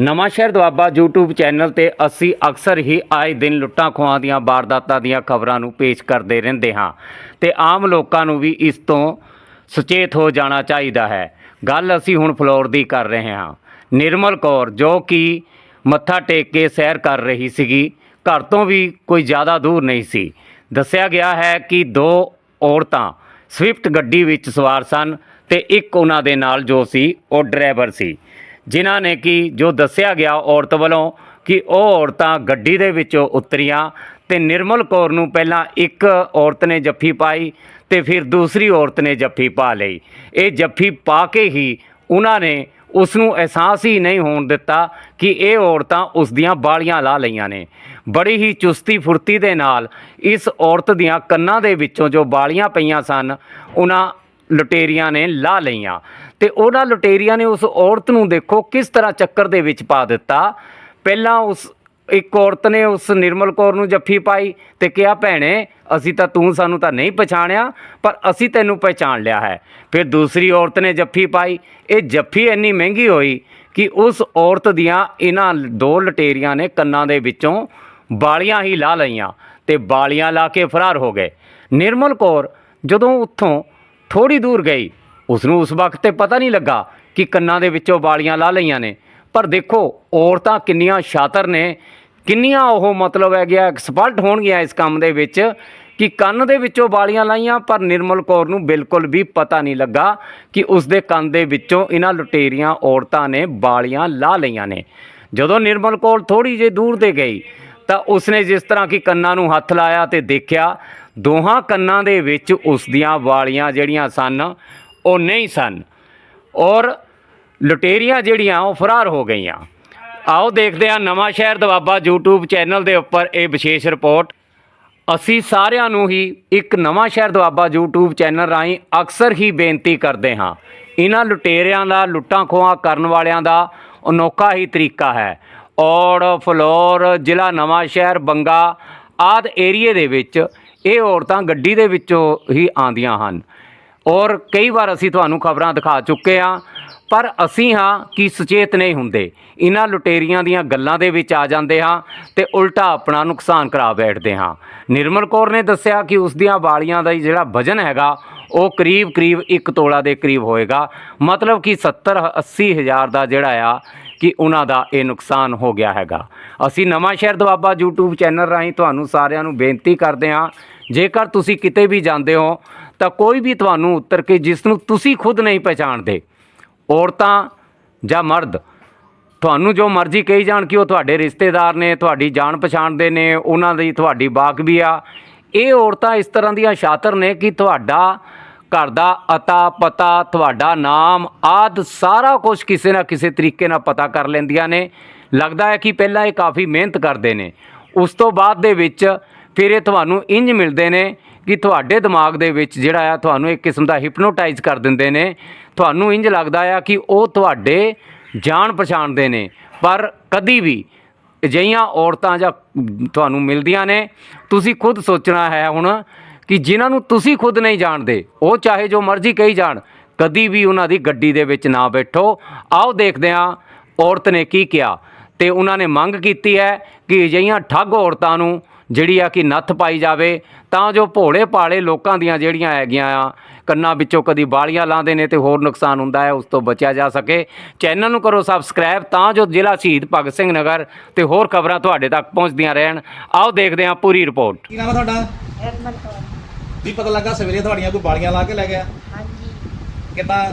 ਨਵਾਂ ਸ਼ਹਿਰ Doaba YouTube channel ਤੇ ਅਸੀਂ ਅਕਸਰ ਹੀ ਆਏ ਦਿਨ ਲੁੱਟਾਂ ਖੋਹਾਂ ਦੀਆਂ ਵਾਰਦਾਤਾਂ ਦੀਆਂ ਖਬਰਾਂ ਨੂੰ ਪੇਸ਼ ਕਰਦੇ ਰਹਿੰਦੇ ਹਾਂ ਤੇ ਆਮ ਲੋਕਾਂ ਨੂੰ ਵੀ ਇਸ ਤੋਂ ਸੁਚੇਤ ਹੋ ਜਾਣਾ ਚਾਹੀਦਾ ਹੈ। ਗੱਲ ਅਸੀਂ ਹੁਣ ਫਲੋਰ ਦੀ ਕਰ ਰਹੇ ਹਾਂ। ਨਿਰਮਲ ਕੌਰ, ਜੋ ਕਿ ਮੱਥਾ ਟੇਕ ਕੇ ਸੈਰ ਕਰ ਰਹੀ ਸੀਗੀ, ਘਰ ਤੋਂ ਵੀ ਕੋਈ ਜ਼ਿਆਦਾ ਦੂਰ ਨਹੀਂ ਸੀ। ਦੱਸਿਆ ਗਿਆ ਹੈ ਕਿ ਦੋ ਔਰਤਾਂ ਸਵਿਫਟ ਗੱਡੀ ਵਿੱਚ ਸਵਾਰ ਸਨ ਤੇ ਇੱਕ ਉਹਨਾਂ ਦੇ ਨਾਲ ਜੋ ਸੀ, ਉਹ ਡਰਾਈਵਰ ਸੀ। ਜਿਨ੍ਹਾਂ ਨੇ ਕਿ ਜੋ ਦੱਸਿਆ ਗਿਆ ਔਰਤ ਵੱਲੋਂ ਕਿ ਉਹ ਔਰਤਾਂ ਗੱਡੀ ਦੇ ਵਿੱਚੋਂ ਉਤਰੀਆਂ ਤੇ ਨਿਰਮਲ ਕੌਰ ਨੂੰ ਪਹਿਲਾਂ ਇੱਕ ਔਰਤ ਨੇ ਜੱਫੀ ਪਾਈ ਤੇ ਫਿਰ ਦੂਸਰੀ ਔਰਤ ਨੇ ਜੱਫੀ ਪਾ ਲਈ। ਇਹ ਜੱਫੀ ਪਾ ਕੇ ਹੀ ਉਹਨਾਂ ਨੇ ਉਸ ਨੂੰ ਅਹਿਸਾਸ ਹੀ ਨਹੀਂ ਹੋਣ ਦਿੱਤਾ ਕਿ ਇਹ ਔਰਤਾਂ ਉਸ ਦੀਆਂ ਬਾਲੀਆਂ ਲਾ ਲਈਆਂ ਨੇ। ਬੜੀ ਹੀ ਚੁਸਤੀ ਫੁਰਤੀ ਦੇ ਨਾਲ ਇਸ ਔਰਤ ਦੀਆਂ ਕੰਨਾਂ ਦੇ ਵਿੱਚੋਂ ਜੋ ਬਾਲੀਆਂ ਪਈਆਂ ਸਨ, ਉਹਨਾਂ ਲੁਟੇਰੀਆਂ ਨੇ ਲਾ ਲਈਆਂ। ਤੇ ਉਹਨਾਂ ਲੁਟੇਰੀਆਂ ਨੇ ਉਸ ਔਰਤ ਨੂੰ ਦੇਖੋ ਕਿਸ ਤਰ੍ਹਾਂ ਚੱਕਰ ਦੇ ਵਿੱਚ ਪਾ ਦਿੱਤਾ। ਪਹਿਲਾਂ ਉਸ ਇੱਕ ਔਰਤ ਨੇ ਉਸ ਨਿਰਮਲ ਕੌਰ ਨੂੰ ਜੱਫੀ ਪਾਈ ਤੇ ਕਿਹਾ, ਭੈਣੇ, ਅਸੀਂ ਤਾਂ ਤੂੰ ਸਾਨੂੰ ਤਾਂ ਨਹੀਂ ਪਛਾਣਿਆ, ਪਰ ਅਸੀਂ ਤੈਨੂੰ ਪਹਿਚਾਣ ਲਿਆ ਹੈ। ਫਿਰ ਦੂਸਰੀ ਔਰਤ ਨੇ ਜੱਫੀ ਪਾਈ। ਇਹ ਜੱਫੀ ਇੰਨੀ ਮਹਿੰਗੀ ਹੋਈ ਕਿ ਉਸ ਔਰਤ ਦੀਆਂ ਇਹਨਾਂ ਦੋ ਲਟੇਰੀਆਂ ਨੇ ਕੰਨਾਂ ਦੇ ਵਿੱਚੋਂ ਬਾਲੀਆਂ ਹੀ ਲਾ ਲਈਆਂ ਤੇ ਬਾਲੀਆਂ ਲਾ ਕੇ ਫਰਾਰ ਹੋ ਗਏ। ਨਿਰਮਲ ਕੌਰ ਜਦੋਂ ਉੱਥੋਂ ਥੋੜੀ ਦੂਰ ਗਈ ਉਸ ਨੂੰ ਉਸ ਵਕਤ ਤੇ ਪਤਾ ਨਹੀਂ ਲੱਗਾ ਕਿ ਕੰਨਾਂ ਦੇ ਵਿੱਚੋਂ ਵਾਲੀਆਂ ਲਾ ਲਈਆਂ ਨੇ। ਪਰ ਦੇਖੋ, ਔਰਤਾਂ ਕਿੰਨੀਆਂ ਸ਼ਾਤਰ ਨੇ, ਕਿੰਨੀਆਂ ਉਹ ਮਤਲਬ ਹੈ ਗਿਆ ਐਕਸਪਰਟ ਹੋਣਗੀਆਂ ਇਸ ਕੰਮ ਦੇ ਵਿੱਚ ਕਿ ਕੰਨ ਦੇ ਵਿੱਚੋਂ ਵਾਲੀਆਂ ਲਾਈਆਂ, ਪਰ ਨਿਰਮਲ ਕੌਰ ਨੂੰ ਬਿਲਕੁਲ ਵੀ ਪਤਾ ਨਹੀਂ ਲੱਗਾ ਕਿ ਉਸ ਦੇ ਕੰਨ ਦੇ ਵਿੱਚੋਂ ਇਹਨਾਂ ਲੁਟੇਰੀਆਂ ਔਰਤਾਂ ਨੇ ਵਾਲੀਆਂ ਲਾ ਲਈਆਂ ਨੇ। ਜਦੋਂ ਨਿਰਮਲ ਕੌਰ ਥੋੜੀ ਜਿਹੀ ਦੂਰ ਤੇ ਗਈ, ਤਾਂ ਉਸਨੇ ਜਿਸ ਤਰ੍ਹਾਂ ਕਿ ਕੰਨਾਂ ਨੂੰ ਹੱਥ ਲਾਇਆ ਤੇ ਦੇਖਿਆ, ਦੋਹਾਂ ਕੰਨਾਂ ਦੇ ਵਿੱਚ ਉਸ ਦੀਆਂ ਵਾਲੀਆਂ ਜਿਹੜੀਆਂ ਸਨ ਉਹ ਨਹੀਂ ਸਨ। ਔਰ ਲੁਟੇਰੀਆਂ ਜਿਹੜੀਆਂ, ਉਹ ਫਰਾਰ ਹੋ ਗਈਆਂ। ਆਓ ਦੇਖਦੇ ਹਾਂ ਨਵਾਂ ਸ਼ਹਿਰ ਦਵਾਬਾ YouTube ਚੈਨਲ ਦੇ ਉੱਪਰ ਇਹ ਵਿਸ਼ੇਸ਼ ਰਿਪੋਰਟ। ਅਸੀਂ ਸਾਰਿਆਂ ਨੂੰ ਹੀ ਇੱਕ ਨਵਾਂ ਸ਼ਹਿਰ ਦਵਾਬਾ YouTube ਚੈਨਲ ਰਾਹੀਂ ਅਕਸਰ ਹੀ ਬੇਨਤੀ ਕਰਦੇ ਹਾਂ। ਇਹਨਾਂ ਲੁਟੇਰਿਆਂ ਦਾ, ਲੁੱਟਾਂ ਖੋਹਾਂ ਕਰਨ ਵਾਲਿਆਂ ਦਾ ਅਨੋਖਾ ਹੀ ਤਰੀਕਾ ਹੈ। ਔਰ ਫਲੋਰ, ਜ਼ਿਲ੍ਹਾ ਨਵਾਂ ਸ਼ਹਿਰ, ਬੰਗਾ ਆਦ ਏਰੀਏ ਦੇ ਵਿੱਚ ਇਹ ਔਰਤਾਂ ਗੱਡੀ ਦੇ ਵਿੱਚੋਂ ਹੀ ਆਂਦੀਆਂ ਹਨ। ਔਰ ਕਈ ਵਾਰ ਅਸੀਂ ਤੁਹਾਨੂੰ ਖਬਰਾਂ ਦਿਖਾ ਚੁੱਕੇ ਹਾਂ, ਪਰ ਅਸੀਂ ਹਾਂ ਕਿ ਸੁਚੇਤ ਨਹੀਂ ਹੁੰਦੇ। ਇਹਨਾਂ ਲੁਟੇਰੀਆਂ ਦੀਆਂ ਗੱਲਾਂ ਦੇ ਵਿੱਚ ਆ ਜਾਂਦੇ ਹਾਂ ਤੇ ਉਲਟਾ ਆਪਣਾ ਨੁਕਸਾਨ ਕਰਾ ਬੈਠਦੇ ਹਾਂ। ਨਿਰਮਲ ਕੌਰ ਨੇ ਦੱਸਿਆ ਕਿ ਉਸ ਦੀਆਂ ਵਾਲੀਆਂ ਦਾ ਜਿਹੜਾ ਵਜਨ ਹੈਗਾ, ਉਹ ਕਰੀਬ ਕਰੀਬ 1 ਤੋਲਾ ਦੇ ਕਰੀਬ ਹੋਏਗਾ। ਮਤਲਬ ਕਿ 70 80 ਹਜ਼ਾਰ ਦਾ ਜਿਹੜਾ ਆ ਕਿ ਉਹਨਾਂ ਦਾ ਇਹ ਨੁਕਸਾਨ ਹੋ ਗਿਆ ਹੈਗਾ। ਅਸੀਂ ਨਵਾਂ ਸ਼ਹਿਰ ਦਵਾਬਾ YouTube ਚੈਨਲ ਰਾਹੀਂ ਤੁਹਾਨੂੰ ਸਾਰਿਆਂ ਨੂੰ ਬੇਨਤੀ ਕਰਦੇ ਹਾਂ, ਜੇਕਰ ਤੁਸੀਂ ਕਿਤੇ ਵੀ ਜਾਂਦੇ ਹੋ ਤਾਂ ਕੋਈ ਵੀ ਤੁਹਾਨੂੰ ਉੱਤਰ ਕੇ ਜਿਸ ਨੂੰ ਤੁਸੀਂ ਖੁਦ ਨਹੀਂ ਪਛਾਣਦੇ ਔਰਤਾਂ ਜਾਂ ਮਰਦ, ਤੁਹਾਨੂੰ ਜੋ ਮਰਜ਼ੀ ਕਹੀ ਜਾਣ ਕਿ ਉਹ ਤੁਹਾਡੇ ਰਿਸ਼ਤੇਦਾਰ ਨੇ, ਤੁਹਾਡੀ ਜਾਣ ਪਛਾਣ ਦੇ ਨੇ, ਉਹਨਾਂ ਦੀ ਤੁਹਾਡੀ ਬਾਕ ਵੀ ਆ। ਇਹ ਔਰਤਾਂ ਇਸ ਤਰ੍ਹਾਂ ਦੀਆਂ ਸ਼ਾਤਰ ਨੇ ਕਿ ਤੁਹਾਡਾ ਘਰ ਦਾ ਅਤਾ ਪਤਾ ਤੁਹਾਡਾ ਨਾਮ, ਆਦ ਸਾਰਾ ਕੁਝ ਕਿਸੇ ਨਾ ਕਿਸੇ ਤਰੀਕੇ ਨਾਲ ਪਤਾ ਕਰ ਲੈਂਦੀਆਂ ਨੇ। ਲੱਗਦਾ ਹੈ ਕਿ ਪਹਿਲਾਂ ਇਹ ਕਾਫੀ ਮਿਹਨਤ ਕਰਦੇ ਨੇ। ਉਸ ਤੋਂ ਬਾਅਦ ਦੇ ਵਿੱਚ ਫਿਰ ਇਹ ਤੁਹਾਨੂੰ ਇੰਜ ਮਿਲਦੇ ਨੇ ਕਿ ਤੁਹਾਡੇ ਦਿਮਾਗ ਦੇ ਵਿੱਚ ਜਿਹੜਾ ਆ ਤੁਹਾਨੂੰ ਇੱਕ ਕਿਸਮ ਦਾ ਹਿਪਨੋਟਾਈਜ਼ ਕਰ ਦਿੰਦੇ ਨੇ। ਤੁਹਾਨੂੰ ਇੰਜ ਲੱਗਦਾ ਆ ਕਿ ਉਹ ਤੁਹਾਡੇ ਜਾਣ ਪਛਾਣ ਦੇ ਨੇ। ਪਰ ਕਦੀ ਵੀ ਅਜਿਹੀਆਂ ਔਰਤਾਂ ਜਾਂ ਤੁਹਾਨੂੰ ਮਿਲਦੀਆਂ ਨੇ। ਤੁਸੀਂ ਖੁਦ ਸੋਚਣਾ ਹੈ ਹੁਣ ਕਿ ਜਿਨ੍ਹਾਂ ਨੂੰ ਤੁਸੀਂ ਖੁਦ ਨਹੀਂ ਜਾਣਦੇ, ਉਹ ਚਾਹੇ ਜੋ ਮਰਜ਼ੀ ਕਹੀ ਜਾਣ, ਕਦੀ ਵੀ ਉਹਨਾਂ ਦੀ ਗੱਡੀ ਦੇ ਵਿੱਚ ਨਾ ਬੈਠੋ। ਆਓ ਦੇਖਦੇ ਹਾਂ ਔਰਤ ਨੇ ਕੀ ਕਿਹਾ ਤੇ ਉਹਨਾਂ ਨੇ ਮੰਗ ਕੀਤੀ ਹੈ ਕਿ ਅਜਿਹੀਆਂ ਠੱਗ ਔਰਤਾਂ ਨੂੰ ਜਿਹੜੀ ਆ ਕਿ ਨੱਥ ਪਾਈ ਜਾਵੇ ਤਾਂ ਜੋ ਭੋਲੇ ਭਾਲੇ ਲੋਕਾਂ ਦੀਆਂ ਜਿਹੜੀਆਂ ਹੈਗੀਆਂ ਆ ਕੰਨਾਂ ਵਿੱਚੋਂ ਕਦੀ ਬਾਲੀਆਂ ਲਾਉਂਦੇ ਨੇ ਤੇ ਹੋਰ ਨੁਕਸਾਨ ਹੁੰਦਾ ਹੈ ਉਸ ਤੋਂ ਬਚਿਆ ਜਾ ਸਕੇ। ਚੈਨਲ ਨੂੰ ਕਰੋ ਸਬਸਕ੍ਰਾਈਬ ਤਾਂ ਜੋ ਜ਼ਿਲ੍ਹਾ ਸ਼ਹੀਦ ਭਗਤ ਸਿੰਘ ਨਗਰ ਤੇ ਹੋਰ ਖਬਰਾਂ ਤੁਹਾਡੇ ਤੱਕ ਪਹੁੰਚਦੀਆਂ ਰਹਿਣ। ਆਓ ਦੇਖਦੇ ਹਾਂ ਪੂਰੀ ਰਿਪੋਰਟ। ਕੀ ਨਾਮ ਹੈ ਤੁਹਾਡਾ? ਹਰਮਨ ਕੌਰ। ਵੀ ਪਤਾ ਲੱਗਾ ਸਵੇਰੇ ਤੁਹਾਡੀਆਂ ਕੋਈ ਬਾਲੀਆਂ ਲਾ ਕੇ ਲੈ ਗਿਆ? ਹਾਂਜੀ। ਕਿੱਦਾਂ?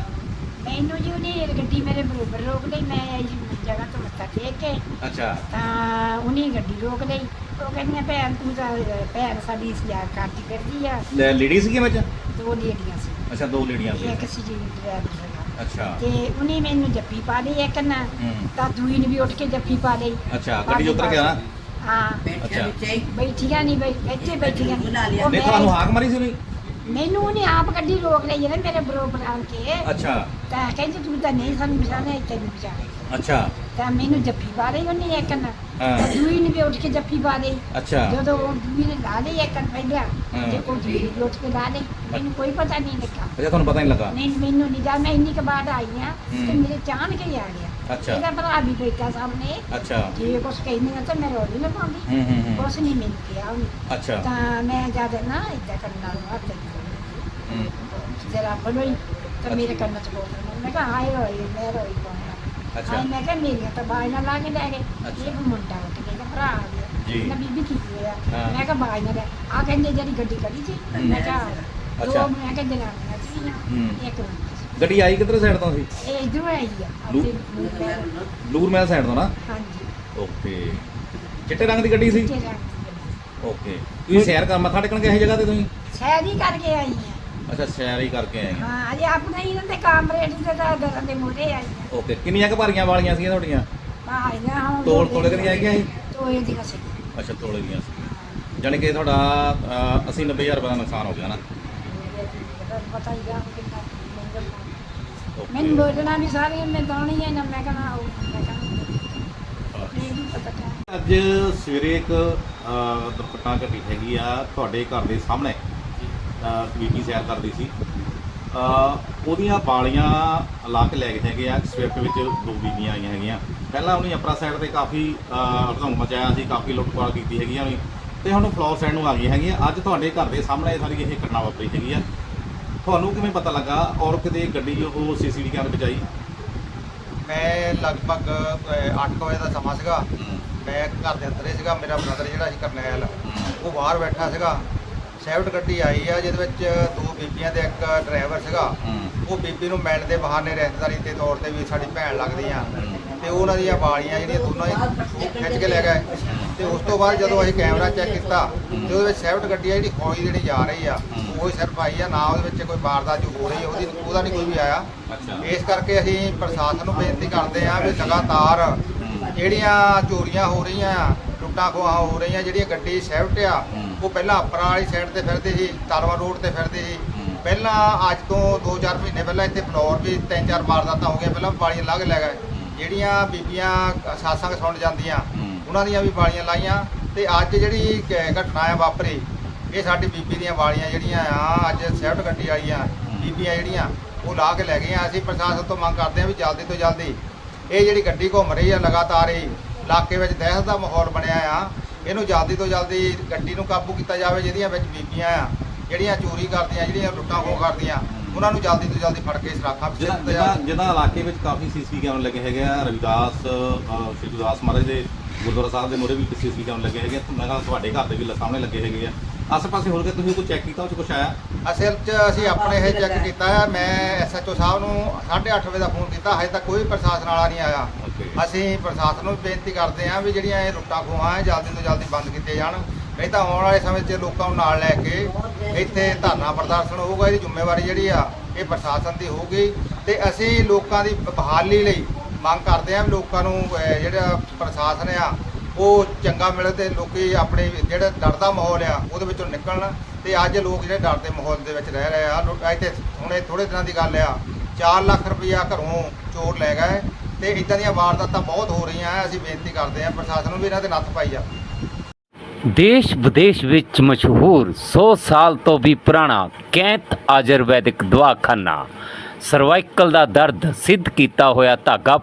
ਮੈਨੂੰ ਜੀ ਉਹਨੇ ਗੱਡੀ ਮੇਰੇ ਬਰੋਬਰ ਰੋਕ ਲਈ ਮੈਂ ਆਈ ਜੀ ਜਗ੍ਹਾ ਤੋਂ ਮੱਥਾ ਟੇਕ ਕੇ ਅੱਛਾ। ਤਾਂ ਉਹਨੇ ਗੱਡੀ ਰੋਕ ਲਈ। ਉਹ ਕਹਿੰਦੀਆਂ ਭੈਣ ਤੂੰ ਤਾਂ ਭੈਣ ਸਾਡੀ ਸਜਾਰ ਕਰਦੀ ਫਿਰਦੀ ਆ। ਲੇਡੀ ਸੀਗੀ ਵਿੱਚ? ਦੋ ਲੇਡੀਆਂ ਸੀ। ਅੱਛਾ ਦੋ ਲੇਡੀਆਂ ਸੀ ਇੱਕ ਸੀ ਜੀ ਡਰਾਈਵਰ ਸੀਗਾ ਅੱਛਾ। ਤੇ ਉਹਨੇ ਮੈਨੂੰ ਜੱਫੀ ਪਾ ਲਈ ਇੱਕ ਨਾ ਹੂੰ। ਤਾਂ ਦੂਈ ਨੇ ਵੀ ਉੱਠ ਕੇ ਜੱਫੀ ਪਾ ਲਈ। ਅੱਛਾ ਗੱਡੀ 'ਚ ਉਤਰ ਗਿਆ ਨਾ ਹਾਂ। ਅੱਛਾ ਬੈਠੀਆਂ ਨਹੀਂ ਬਈ ਇੱਥੇ ਬੈਠੀਆਂ। ਉਹ ਨਹੀਂ ਮੈਂ- ਤੁਹਾਨੂੰ ਹਾਕ ਮਾਰੀ ਸੀ ਵੀ ਮੈਨੂੰ ਉਹਨੇ ਆਪ ਗੱਡੀ ਰੋਕ ਲਈ ਨਾ ਮੇਰੇ ਬਰੋਬਰ ਆਣ ਕੇ। ਅੱਛਾ। ਤਾਂ ਕਹਿੰਦੇ ਤੂੰ ਤਾਂ ਨਹੀਂ ਸਾਨੂੰ ਪਛਾਣਿਆ ਇੱਥੇ ਨਹੀਂ ਪਛਾਣਿਆ ਅੱਛਾ। ਤਾਂ ਮੈਨੂੰ ਜੱਫੀ ਪਾ ਲਈ ਉਹਨੇ ਇੱਕ ਨਾ। ਦੂਈ ਨੇ ਵੀ ਉੱਠ ਕੇ ਜੱਫੀ ਪਾ ਲਈ ਅੱਛਾ। ਜਦੋਂ ਉਹ ਦੂਈ ਨੇ ਲਾ ਲਈ ਇੱਕ ਪਹਿਲਾਂ। ਤੇ ਉਹ ਦੂਈ ਨੇ ਉੱਠ ਕੇ ਲਾ ਲਈ ਮੈਨੂੰ ਕੋਈ ਪਤਾ ਨਹੀਂ ਲੱਗਾ। ਅੱਛਾ ਤੁਹਾਨੂੰ ਪਤਾ ਨਹੀਂ ਲੱਗਾ? ਨਹੀਂ ਮੈਨੂੰ ਨਹੀਂ ਜਾ ਮੈਂ ਇੰਨੀ ਕੁ ਬਾਅਦ ਆਈ ਆ ਤੇ। ਮੇਰੇ ਚਾਹਣ ਕੇ ਹੀ ਆ ਗਿਆ। ਅੱਛਾ। ਇਹਦਾ ਭਰਾ ਵੀ ਬੈਠਾ ਸਾਹਮਣੇ। ਅੱਛਾ। ਜੇ ਕੁਛ ਕਹਿੰਦੀ ਆ ਤਾਂ ਮੈਂ ਰੋਲੀ ਨਾ ਪਾਉਂਦੀ ਹੂੰ ਹੂੰ ਹੂੰ। ਕੁਛ ਨਹੀਂ ਮਿਲ ਗਿਆ ਉਹਨੂੰ। ਅੱਛਾ। ਤਾਂ ਮੈਂ ਜਦ ਨਾ ਇਦਾਂ ਕਰਨ ਨਾਲ ਹੱਥ ਹੂੰ ਜਰਾ ਬਲੋਈ ਤਾਂ ਮੇਰੇ ਕੰਨ ਚ ਬੋਲ ਮੈਂ ਕਿਹਾ ਹਾਏ ਹੋਏ ਮੈਂ ਰੋਈ ਪਾਉਣਾ ਅੱਛਾ। ਮੈਂ ਕਿਹਾ ਮੇਰੀਆਂ ਤਾਂ ਬਾਈਆਂ ਲਾ ਕੇ ਲੈ ਗਏ। ਇਹ ਮੁੰਡਾ ਉੱਠ ਕੇ ਤਾਂ ਭਰਾ ਆ ਜੀ। ਗਿਆ ਨਾ ਬੀਬੀ ਕੀ ਹੋਇਆ ਹਾਂ। ਮੈਂ ਕਿਹਾ ਬਾਈਆਂ ਲੈ ਆ ਕਹਿੰਦੇ ਜਿਹੜੀ ਗੱਡੀ ਖੜੀ ਸੀ ਹੂੰ। ਮੈਂ ਕਿਹਾ ਅੱਛਾ। ਦੋ ਮੈਂ ਕਿਹਾ ਜਨਾਨੀਆਂ ਸੀ ਹੂੰ। ਇੱਕ ਗੱਡੀ ਆਈ ਕਿੱਧਰ ਸਾਈਡ ਤੋਂ ਸੀ। ਇਹ ਇਧਰੋਂ ਆਈ ਆ ਲੂ- ਉੱਥੇ ਮੂੰਹ ਪੈਰ। ਨੂਰ ਮਹਿਲ ਸਾਈਡ ਤੋਂ ਨਾ ਹਾਂਜੀ ਓਕੇ ਚਿੱਟੇ ਰੰਗ ਦੀ ਗੱਡੀ ਸੀ ਦੀ। ਓਕੇ ਤੁਸੀਂ ਸੈਰ ਕਰ ਮੱਥਾ ਟੇਕਣ ਗਏ ਸੀ ਜਗ੍ਹਾ ਤੇ ਤੁਸੀਂ ਸ਼ਾਇਦ ਹੀ ਕਰਕੇ ਆਈ ਆ ਅੱਛਾ ਸੈਰ ਹੀ ਕਰਕੇ ਆਏ। ਆ ਹਾਂ ਅਜੇ ਆਪਣਾ ਹੀ ਇਹਨਾਂ ਦੇ ਕਾਮਰੇਡ ਦੇ ਤਾਂ ਘਰਾਂ ਦੇ ਮੂਹਰੇ ਆਈ ਆ। ਓਕੇ ਕਿੰਨੀਆਂ ਕੁ ਭਾਰੀਆਂ ਵਾਲੀਆਂ ਸੀਗੀਆਂ ਤੁਹਾਡੀਆਂ? ਆਈਆਂ ਹੁਣ ਤੋਲ ਤੋਲ ਕੇ ਆਈਆਂ ਸੀ ਤੋਲੇ ਦੀਆਂ ਸੀ। ਅੱਛਾ ਤੋਲੇ ਦੀਆਂ ਸੀ। ਜਾਣੀ ਕਿ ਤੁਹਾਡਾ 80 90000 ਰੁਪਏ ਦਾ ਨੁਕਸਾਨ ਹੋ ਗਿਆ ਨਾ? ਪਤਾ ਹੀ ਆ ਕਿੰਨਾ ਮੈਨੂੰ ਬੋਲਣਾ ਮੈਂ ਹੈ ਨਾ ਮੈਂ ਕਹਣਾ ਮੈਂ ਕਹਣਾ ਅੱਜ ਸਵੇਰੇ ਇੱਕ ਦੁਰਘਟਨਾ ਘਟੀ ਹੈਗੀ ਆ ਤੁਹਾਡੇ ਘਰ ਦੇ ਸਾਹਮਣੇ। ਬੀਬੀ ਸੈਰ ਕਰਦੀ ਸੀ। ਉਹਦੀਆਂ ਬਾਲੀਆਂ ਲਾ ਕੇ ਲੈ ਗਏ ਹੈਗੇ ਆ ਸਵਿਫਟ ਵਿੱਚ ਦੋ ਬੀਬੀਆਂ ਆਈਆਂ ਹੈਗੀਆਂ। ਪਹਿਲਾਂ ਉਹਨੇ ਅਪਰਾ ਸਾਈਡ ਤੇ ਕਾਫੀ ਹੜਦੰਗ ਮਚਾਇਆ ਸੀ ਕਾਫੀ ਲੁੱਟਪਾਟ ਕੀਤੀ ਹੈਗੀ ਆ ਤੇ ਹੁਣ ਫਲੋਰ ਸਾਈਡ ਨੂੰ ਆ ਗਈਆਂ ਹੈਗੀਆਂ। ਅੱਜ ਤੁਹਾਡੇ ਘਰ ਦੇ ਸਾਹਮਣੇ ਇਹ ਸਾਰੀ ਇਹ ਘਟਨਾ ਵਾਪਰੀ ਹੈਗੀ ਆ। ਤੁਹਾਨੂੰ ਕਿਵੇਂ ਪਤਾ ਲੱਗਾ? ਔਰ ਕਿਤੇ ਗੱਡੀ ਉਹ ਸੀਸੀਟੀਵੀ ਕੈਮਰੇ ਵਿੱਚ ਆਈ? ਮੈਂ ਲਗਭਗ 8 ਵਜੇ ਦਾ ਸਮਾਂ ਸੀਗਾ। ਮੈਂ ਘਰ ਦੇ ਅੰਦਰ ਸੀਗਾ। ਮੇਰਾ ਬ੍ਰਦਰ ਜਿਹੜਾ ਸੀ ਕਰਨੈਲ ਉਹ ਬਾਹਰ ਬੈਠਾ ਸੀਗਾ। ਸੈਵਟ ਗੱਡੀ ਆਈ ਆ ਜਿਹਦੇ ਵਿੱਚ ਦੋ ਬੀਬੀਆਂ ਤੇ ਇੱਕ ਡਰਾਈਵਰ ਸੀਗਾ। ਉਹ ਬੀਬੀ ਨੂੰ ਮਿਲਣ ਦੇ ਬਹਾਨੇ ਰਿਸ਼ਤੇਦਾਰੀ ਦੇ ਤੌਰ ਤੇ ਵੀ ਸਾਡੀ ਭੈਣ ਲੱਗਦੀ ਆ। ਤੇ ਉਹਨਾਂ ਦੀਆਂ ਵਾਲੀਆਂ ਜਿਹੜੀਆਂ ਦੋਨੋਂ ਹੀ ਖਿੱਚ ਕੇ ਲੈ ਗਏ। ਤੇ ਉਸ ਤੋਂ ਬਾਅਦ ਜਦੋਂ ਅਸੀਂ ਕੈਮਰਾ ਚੈੱਕ ਕੀਤਾ ਤੇ ਉਹਦੇ ਵਿੱਚ ਸੈਵਟ ਗੱਡੀ ਆ ਜਿਹੜੀ ਖੋਈ ਜਿਹੜੀ ਜਾ ਰਹੀ ਆ ਉਹ ਸਿਰਫ ਆਈ ਆ ਨਾ ਉਹਦੇ ਵਿੱਚ ਕੋਈ ਵਾਰਦਾਤ ਜੋ ਹੋ ਰਹੀ ਆ ਉਹਦੀ ਉਹਦਾ ਨਹੀਂ ਕੋਈ ਵੀ ਆਇਆ। ਇਸ ਕਰਕੇ ਅਸੀਂ ਪ੍ਰਸ਼ਾਸਨ ਨੂੰ ਬੇਨਤੀ ਕਰਦੇ ਹਾਂ ਵੀ ਲਗਾਤਾਰ ਜਿਹੜੀਆਂ ਚੋਰੀਆਂ ਹੋ ਰਹੀਆਂ ਆ ਲੁੱਟਾਂ ਖੋਹਾਂ ਹੋ ਰਹੀਆਂ ਜਿਹੜੀਆਂ ਗੱਡੀ ਸੈਫਟ ਆ ਉਹ ਪਹਿਲਾਂ ਅਪਰਾ ਵਾਲੀ ਸਾਈਡ ਤੇ ਫਿਰਦੇ ਸੀ ਤਾਲਵਾ ਰੋਡ ਤੇ ਫਿਰਦੇ ਸੀ। ਪਹਿਲਾਂ ਅੱਜ ਤੋਂ 2-4 ਮਹੀਨੇ ਪਹਿਲਾਂ ਇੱਥੇ ਫਲੋਰ ਵੀ ਤਿੰਨ ਚਾਰ ਵਾਰਦਾਤਾਂ ਹੋ ਗਈਆਂ ਪਹਿਲਾਂ ਬਾਲੀਆਂ ਲਾ ਕੇ ਲੈ ਗਏ ਜਿਹੜੀਆਂ ਬੀਬੀਆਂ ਸਾਸਾਂ ਸੁਣ ਜਾਂਦੀਆਂ ਉਹਨਾਂ ਦੀਆਂ ਵੀ ਬਾਲੀਆਂ ਲਾਈਆਂ ਤੇ ਅੱਜ ਜਿਹੜੀ ਘਟਨਾ ਆ ਵਾਪਰੀ ਇਹ ਸਾਡੀ ਬੀਬੀ ਦੀਆਂ ਵਾਲੀਆਂ ਜਿਹੜੀਆਂ ਆ ਅੱਜ ਸੈਫਟ ਗੱਡੀ ਵਾਲੀਆਂ ਬੀਬੀਆਂ ਜਿਹੜੀਆਂ ਉਹ ਲਾ ਕੇ ਲੈ ਗਈਆਂ। ਅਸੀਂ ਪ੍ਰਸ਼ਾਸਨ ਤੋਂ ਮੰਗ ਕਰਦੇ ਹਾਂ ਵੀ ਜਲਦੀ ਤੋਂ ਜਲਦੀ ਇਹ ਜਿਹੜੀ ਗੱਡੀ ਘੁੰਮ ਰਹੀ ਆ ਲਗਾਤਾਰ ਹੀ ਇਲਾਕੇ ਵਿੱਚ ਦਹਿਸ਼ਤ ਦਾ ਮਾਹੌਲ ਬਣਿਆ ਆ। ਇਹਨੂੰ ਜਲਦੀ ਤੋਂ ਜਲਦੀ ਗੱਡੀ ਨੂੰ ਕਾਬੂ ਕੀਤਾ ਜਾਵੇ ਜਿਹਦੀਆਂ ਵਿੱਚ ਬੀਬੀਆਂ ਆ ਜਿਹੜੀਆਂ ਚੋਰੀ ਕਰਦੀਆਂ ਜਿਹੜੀਆਂ ਲੁੱਟਾਂ ਖੋਹ ਕਰਦੀਆਂ ਉਹਨਾਂ ਨੂੰ ਜਲਦੀ ਤੋਂ ਜਲਦੀ ਫੜ ਕੇ ਸਰਾਖਾਂ ਵਿੱਚ ਦਿੱਤਾ ਜਾਵੇ ਜਿਹਦਾ ਇਲਾਕੇ ਵਿੱਚ ਕਾਫੀ ਸੀਸੀਟੀਵੀ ਕੈਮਰੇ ਲੱਗੇ ਹੈਗੇ ਆ ਰਵਿਦਾਸ ਸ਼੍ਰੀ ਗੁਰਦਾਸ ਮਹਾਰਾਜ ਦੇ ਗੁਰਦੁਆਰਾ ਸਾਹਿਬ ਦੇ ਮੂਹਰੇ ਵੀ ਸੀਸੀਟੀਵੀ ਕੈਮਰੇ ਲੱਗੇ ਹੈਗੇ ਮੈਂ ਕਿਹਾ ਤੁਹਾਡੇ ਘਰ ਦੇ ਵੀ ਸਾਹਮਣੇ ਲੱਗੇ ਹੈਗੇ ਆ। ਆਸੇ ਪਾਸੇ ਹੋਰ ਕੇ ਤੁਸੀਂ ਕੋਈ ਚੈੱਕ ਕੀਤਾ ਉਹ ਚ ਕੁਛ ਆਇਆ? ਅਸਲ 'ਚ ਅਸੀਂ ਆਪਣੇ ਇਹ ਚੈੱਕ ਕੀਤਾ ਹੈ ਮੈਂ ਐਸਐਚਓ ਸਾਹਿਬ ਨੂੰ 8:30 ਵਜੇ ਦਾ ਫੋਨ ਕੀਤਾ ਹਜੇ ਤੱਕ ਕੋਈ ਪ੍ਰਸ਼ਾਸਨ ਵਾਲਾ ਨਹੀਂ ਆਇਆ। ਅਸੀਂ ਪ੍ਰਸ਼ਾਸਨ ਨੂੰ ਬੇਨਤੀ ਕਰਦੇ ਹਾਂ ਵੀ ਜਿਹੜੀਆਂ ਇਹ ਰੁੱਟਾਂ ਖੋਹਾਂ ਹੈ, ਜਲਦੀ ਤੋਂ ਜਲਦੀ ਬੰਦ ਕੀਤੇ ਜਾਣ। ਨਹੀਂ ਤਾਂ ਆਉਣ ਵਾਲੇ ਸਮੇਂ 'ਚ ਲੋਕਾਂ ਨੂੰ ਨਾਲ ਲੈ ਕੇ ਇੱਥੇ ਧਰਨਾ ਪ੍ਰਦਰਸ਼ਨ ਹੋਊਗਾ, ਇਹਦੀ ਜ਼ਿੰਮੇਵਾਰੀ ਜਿਹੜੀ ਆ, ਇਹ ਪ੍ਰਸ਼ਾਸਨ ਦੀ ਹੋਊਗੀ। ਤੇ ਅਸੀਂ ਲੋਕਾਂ ਦੀ ਬਹਾਲੀ ਲਈ ਮੰਗ ਕਰਦੇ ਹਾਂ ਵੀ ਲੋਕਾਂ ਨੂੰ ਜਿਹੜਾ ਪ੍ਰਸ਼ਾਸਨ ਆ, ਉਹ ਚੰਗਾ ਮਿਲੇ ਤੇ ਲੋਕੀ ਆਪਣੇ ਜਿਹੜਾ ਡਰਦਾ ਮਾਹੌਲ ਆ, ਉਹਦੇ ਵਿੱਚੋਂ ਨਿਕਲਣ। ਤੇ ਅੱਜ ਲੋਕ ਜਿਹੜੇ ਡਰ ਦੇ ਮਾਹੌਲ ਦੇ ਵਿੱਚ ਰਹਿ ਰਹੇ ਆ। ਲੋਕ ਇੱਥੇ ਹੁਣੇ ਥੋੜੇ ਦਿਨਾਂ ਦੀ ਗੱਲ ਆ 4 ਲੱਖ ਰੁਪਇਆ ਘਰੋਂ ਚੋਰ ਲੈ ਗਏ। ਤੇ ਇਦਾਂ ਦੀਆਂ ਵਾਰਦਾਤਾਂ ਬਹੁਤ ਹੋ ਰਹੀਆਂ ਆ ਅਸੀਂ ਬੇਨਤੀ ਕਰਦੇ ਹਾਂ, ਪ੍ਰਸ਼ਾਸਨ ਨੂੰ ਵੀ ਇਹਨਾਂ ਤੇ ਨੱਥ ਪਾਈ ਜਾਵੇ। ਦੇਸ਼ ਵਿਦੇਸ਼ ਵਿੱਚ ਮਸ਼ਹੂਰ 100 ਸਾਲ ਤੋਂ ਵੀ ਪੁਰਾਣਾ ਕੈਂਤ ਆਯੁਰਵੈਦਿਕ ਦਵਾਖਾਨਾ। ਸਰਵਾਈਕਲ ਦਾ ਦਰਦ ਸਿੱਧ ਕੀਤਾ ਹੋਇਆ ਧਾਗਾ